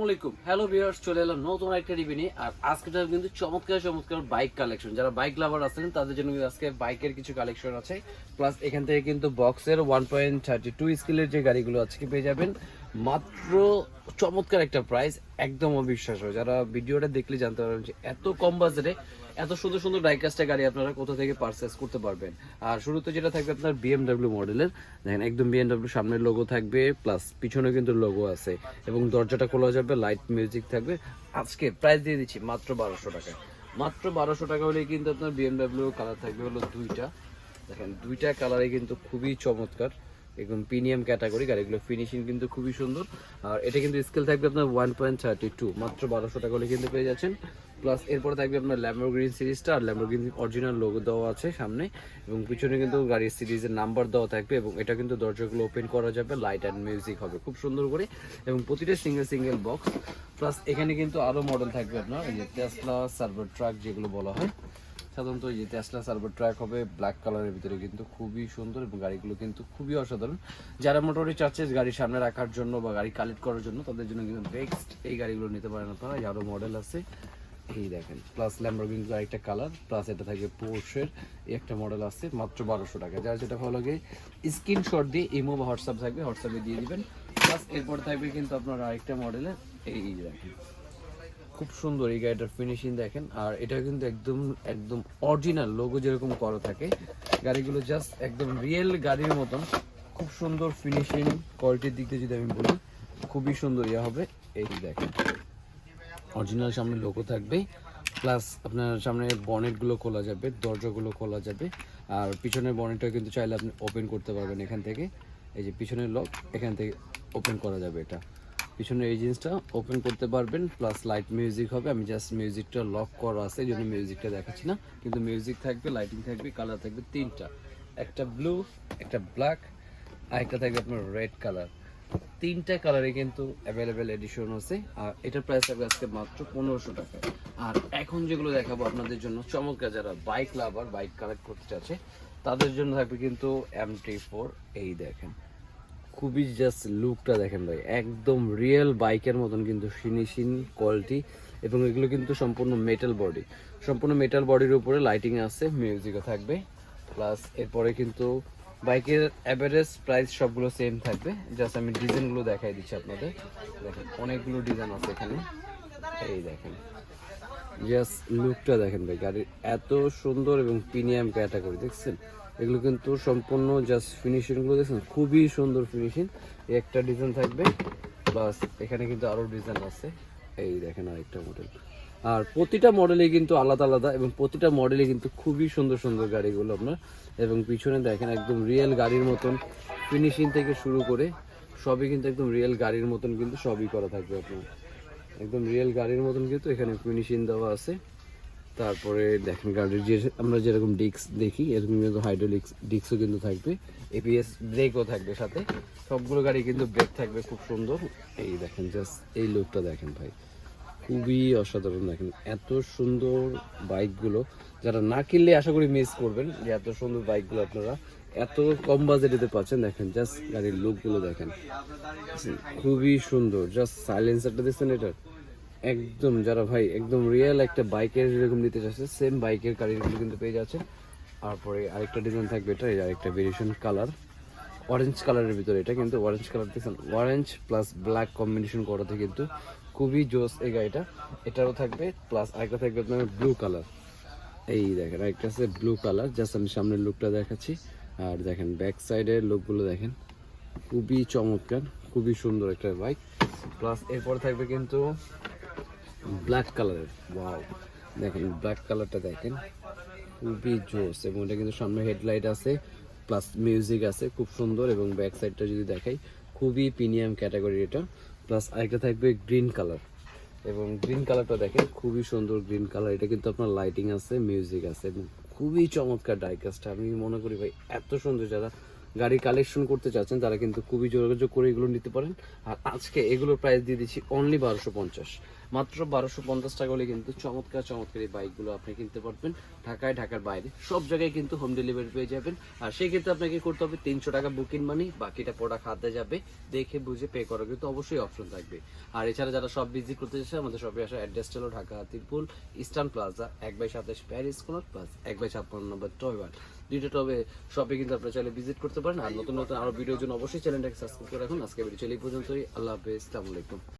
আসসালামাইকুম হ্যালো চলে এলাম নতুন একটা রিভিউ নিয়ে। আর কিন্তু চমৎকার চমৎকার বাইক কালেকশন যারা বাইক লাভার আছেন, তাদের জন্য আজকে বাইকের কিছু কালেকশন আছে। প্লাস এখান থেকে কিন্তু বক্সের ওয়ান পয়েন্ট থার্টি টু স্কিলের যে গাড়িগুলো আজকে পেয়ে যাবেন, মাত্র চমৎকার একটা প্রাইস একদম অবিশ্বাস্য। যারা ভিডিওটা দেখলে জানতে পারবেন যে এত কম বাজেটে এত সুন্দর সুন্দর ডাইকাস্টের গাড়ি আপনারা কোথা থেকে পারচেস করতে পারবেন। আর শুরুতে যেটা থাকবে আপনার বিএমডাব্লিউ মডেলের দেখেন একদম বিএমডাব্লিউ সামনের লোগো থাকবে প্লাস পিছনে কিন্তু লোগো আছে। এবং দরজাটা খোলা যাবে লাইট মিউজিক থাকবে। আজকে প্রাইস দিয়ে দিচ্ছি মাত্র বারোশো টাকা। মাত্র বারোশো টাকা হলে কিন্তু আপনার বিএমডাব্লিউ কালার থাকবে হলো দুইটা। দেখেন দুইটা কালারে কিন্তু খুবই চমৎকার। একদম প্রিমিয়াম ক্যাটাগরি গাড়িগুলো ফিনিশিং কিন্তু খুবই সুন্দর। আর এটা কিন্তু স্কেল থাকবে আপনার ওয়ান পয়েন্ট থার্টি টু মাত্র বারোশো টাকা হলে কিন্তু পেয়ে যাচ্ছেন। প্লাস এরপরে থাকবে আপনার ল্যাম্বোগ্রিন সিরিজটা আর ল্যাম্বোগ্রিন অরিজিনাল লোগো দেওয়া আছে সামনে। এবং পিছনে কিন্তু গাড়ির সিরিজের নাম্বার দেওয়া থাকবে এবং এটা কিন্তু দরজাগুলো ওপেন করা যাবে। লাইট অ্যান্ড মিউজিক হবে। খুব সুন্দর করে। এবং প্রতিটা সিঙ্গেল সিঙ্গেল বক্স প্লাস এখানে কিন্তু আরও মডেল থাকবে আপনার। এই যে টেসলা সার্ভার ট্রাক যেগুলো বলা হয়। সাধারণত এই যে টেসলা সার্ভার ট্র্যাক হবে। ব্ল্যাক কালারের ভিতরে কিন্তু খুবই সুন্দর এবং গাড়িগুলো কিন্তু খুবই অসাধারণ। যারা মোটামুটি চাচ্ছে গাড়ি সামনে রাখার জন্য বা গাড়ি কালেক্ট করার জন্য, তাদের জন্য কিন্তু বেস্ট এই গাড়িগুলো নিতে পারেন আপনারা। আরও মডেল আছে। এই দেখেন প্লাস ল্যাম্বরগিনি আরেকটা কালার প্লাস এটা থাকে পোর্শের একটা মডেল আছে মাত্র বারোশো টাকা। যার যেটা ভালো লাগে স্ক্রিনশট দিয়ে ইমো বা হোয়াটসঅ্যাপ থাকবে হোয়াটসঅ্যাপে দিয়ে দিবেন। প্লাস এরপর থাকবে কিন্তু আপনার আরেকটা মডেলের এই দেখেন। খুব সুন্দর এই গাড়িটার ফিনিশিং দেখেন। আর এটা কিন্তু একদম একদম অরিজিনাল লোগো যেরকম করা থাকে, গাড়িগুলো জাস্ট একদম রিয়েল গাড়ির মতন। খুব সুন্দর ফিনিশিং কোয়ালিটির দিক দিয়ে যদি আমি বলি, খুবই সুন্দর ইয়ে হবে। এই দেখেন। অরিজিনাল সামনে লোগো থাকবে প্লাস আপনার সামনে বনেটগুলো খোলা যাবে, দরজাগুলো খোলা যাবে, আর পিছনের বনেটটা কিন্তু চাইলে আপনি ওপেন করতে পারবেন এখান থেকে। এই যে পিছনের লক এখান থেকে ওপেন করা যাবে এটা। পিছনের এই জিনিসটা ওপেন করতে পারবেন প্লাস লাইট মিউজিক হবে। আমি জাস্ট মিউজিকটা লক করা আছে, এই জন্য মিউজিকটা দেখাচ্ছি না। কিন্তু মিউজিক থাকবে লাইটিং থাকবে কালার থাকবে তিনটা। একটা ব্লু একটা ব্ল্যাক আর একটা থাকবে আপনার রেড কালার তিনটা কালারে কিন্তু অ্যাভেলেবেল এডিশন আছে। আর এটার প্রাইস থাকবে আজকে মাত্র পনেরোশো টাকা। আর এখন যেগুলো দেখাবো আপনাদের জন্য, চমৎকার যারা বাইক লাভার বাইক কালেক্ট করতে চাচ্ছে, তাদের জন্য থাকবে কিন্তু এম টি ফোর এই দেখেন। খুবই জাস্ট লুকটা দেখেন ভাই, একদম রিয়েল বাইকের মতন কিন্তু ফিনিশিং কোয়ালিটি এবং এগুলো কিন্তু সম্পূর্ণ মেটাল বডি সম্পূর্ণ মেটাল বডির উপরে লাইটিং আছে মিউজিকও থাকবে। প্লাস এরপরে কিন্তু বাইকের অ্যাভারেজ প্রাইস সবগুলো সেম থাকবে। জাস্ট আমি ডিজাইনগুলো দেখাই দিচ্ছি আপনাদের। দেখেন, অনেকগুলো ডিজাইন আছে এখানে। এই দেখেন। জাস্ট লুকটা দেখেন ভাই, গাড়ির এত সুন্দর এবং প্রিমিয়াম ক্যাটাগরি দেখছেন? এগুলো কিন্তু সম্পূর্ণ জাস্ট ফিনিশিংগুলো দেখছেন? খুবই সুন্দর ফিনিশিং একটা ডিজাইন থাকবে প্লাস এখানে কিন্তু আরও ডিজাইন আছে। এই দেখেন আরেকটা মডেল আর প্রতিটা মডেলে কিন্তু আলাদা আলাদা এবং প্রতিটা মডেলে কিন্তু খুবই সুন্দর সুন্দর গাড়িগুলো আপনার। এবং পিছনে দেখেন একদম রিয়েল গাড়ির মতন ফিনিশিং থেকে শুরু করে সবই কিন্তু একদম রিয়েল গাড়ির মতন কিন্তু সবই করা থাকবে আপনার। একদম রিয়েল গাড়ির মতন কিন্তু এখানে ফিনিশিং দেওয়া আছে। তারপরে দেখেন গাড়ির যে আমরা যেরকম ডিস্ক দেখি, এরকম কিন্তু হাইড্রোলিক্স ডিস্কও কিন্তু থাকবে এপিএস ব্রেকও থাকবে সাথে। সবগুলো গাড়ি কিন্তু ব্রেক থাকবে, খুব সুন্দর। এই দেখেন জাস্ট এই লুকটা দেখেন ভাই। খুবই অসাধারণ দেখেন। এত সুন্দর বাইকগুলো, যারা না কিনলে আশা করি মিস করবেন যে এত সুন্দর বাইকগুলো আপনারা এত কম বাজেটেতে পাচ্ছেন। দেখেন জাস্ট গাড়ির লুকগুলো দেখেন। খুবই সুন্দর। জাস্ট সাইলেন্সারটা দেখছেন এটার একদম, যারা ভাই একদম রিয়েল একটা বাইকের যেরকম নিতে চাচ্ছে সেম বাইকের গাড়িগুলো কিন্তু পেয়ে যাচ্ছে তারপরে আরেকটা ডিজাইন থাকবে এটা আরেকটা ভেরিয়েশন কালার অরেঞ্জ কালারের ভিতরে এটা কিন্তু অরেঞ্জ কালার দেখছেন। অরেঞ্জ প্লাস ব্ল্যাক কম্বিনেশন করাতে কিন্তু খুবই জোস এই গাড়িটা। এটারও থাকবে প্লাস আরেকটা থাকবে আপনার ব্লু কালার এই দেখেন, আরেকটা আছে ব্লু কালার জাস্ট আমি সামনের লুকটা দেখাচ্ছি। আর দেখেন ব্যাক সাইডের লুকগুলো দেখেন। খুবই চমৎকার, খুবই সুন্দর একটা বাইক প্লাস এরপর থাকবে কিন্তু ব্ল্যাক কালারের ওয়াও দেখেন ব্ল্যাক কালারটা দেখেন। খুবই জোস এবং এটা কিন্তু সামনে হেডলাইট আছে প্লাস মিউজিক আছে, খুব সুন্দর এবং ব্যাক সাইডটা যদি দেখাই, খুবই প্রিমিয়াম ক্যাটাগরি এটা। প্লাস আরেকটা থাকবে গ্রিন কালার। এবং গ্রিন কালারটা দেখেন, খুবই সুন্দর গ্রিন কালার। এটা কিন্তু আপনার লাইটিং আছে, মিউজিক আছে খুবই চমৎকার ডাইকাস্টটা আমি মনে করি ভাই, এত সুন্দর। যারা গাড়ি কালেকশন করতে চাচ্ছেন, তারা কিন্তু খুবই যোগাযোগ করে এগুলো নিতে পারেন। আর আজকে এগুলোর প্রাইস দিয়ে দিচ্ছি অনলি বারোশো পঞ্চাশ। মাত্র বারোশো পঞ্চাশ টাকা হলে কিন্তু চমৎকার চমৎকার এই বাইকগুলো আপনি কিনতে পারবেন। ঢাকায়, ঢাকার বাইরে। সব জায়গায় কিন্তু হোম ডেলিভারি পেয়ে যাবেন। আর সেই ক্ষেত্রে আপনাকে করতে হবে তিনশো টাকা বুকিং মানি বাকিটা প্রোডাক্ট হাতে যাবে। দেখে, বুঝে পে করার কিন্তু অবশ্যই অপশন থাকবে। আর এছাড়া যারা সব ভিজিট করতে চাচ্ছে আমাদের শপে আসা অ্যাড্রেসটা হলো ঢাকা তিরপুল ইস্টার্ন প্লাজা এক বাই সাতাশ প্যারিস কোনার প্লাস এক বাই ছাপ্পান্ন নম্বর টয়বার দুইটা টবে শপে কিন্তু আপনারা চাইলে ভিজিট করতে পারেন। আর নতুন নতুন আরও ভিডিওর জন্য অবশ্যই চ্যানেলটাকে সাবস্ক্রাইব করে রাখুন। আজকে ভিডিও চলে এই পর্যন্তই। আল্লাহ হাফেজ। আসসালামু আলাইকুম।